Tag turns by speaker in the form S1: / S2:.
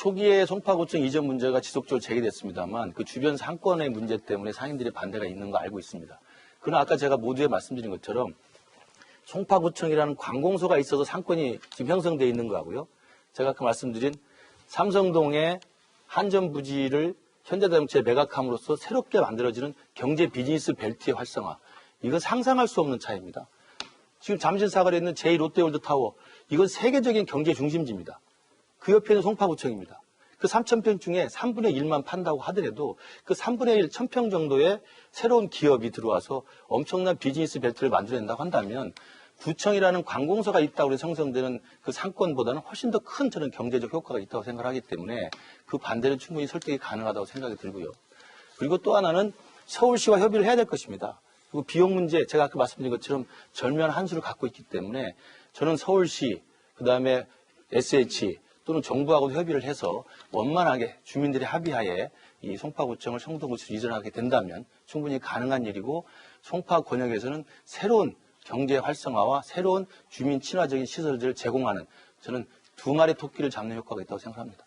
S1: 초기에 송파구청 이전 문제가 지속적으로 제기됐습니다만 그 주변 상권의 문제 때문에 상인들의 반대가 있는 거 알고 있습니다. 그러나 아까 제가 모두에 말씀드린 것처럼 송파구청이라는 관공서가 있어서 상권이 지금 형성되어 있는 거하고요. 제가 아까 말씀드린 삼성동의 한전 부지를 현대자동차에 매각함으로써 새롭게 만들어지는 경제 비즈니스 벨트의 활성화. 이건 상상할 수 없는 차이입니다. 지금 잠실 사거리에 있는 제2 롯데월드 타워. 이건 세계적인 경제 중심지입니다. 그 옆에는 송파구청입니다. 그 3,000평 중에 3분의 1만 판다고 하더라도 그 3분의 1, 1,000평 정도의 새로운 기업이 들어와서 엄청난 비즈니스 벨트를 만들어낸다고 한다면 구청이라는 관공서가 있다고 해서 형성되는 그 상권보다는 훨씬 더 큰 저는 경제적 효과가 있다고 생각하기 때문에 그 반대는 충분히 설득이 가능하다고 생각이 들고요. 그리고 또 하나는 서울시와 협의를 해야 될 것입니다. 그리고 비용 문제, 제가 아까 말씀드린 것처럼 절묘한 한 수를 갖고 있기 때문에 저는 서울시, 그 다음에 SH 또는 정부하고도 협의를 해서 원만하게 주민들의 합의하에 이 송파구청을 성동구치로 이전하게 된다면 충분히 가능한 일이고 송파 권역에서는 새로운 경제 활성화와 새로운 주민 친화적인 시설들을 제공하는 저는 두 마리 토끼를 잡는 효과가 있다고 생각합니다.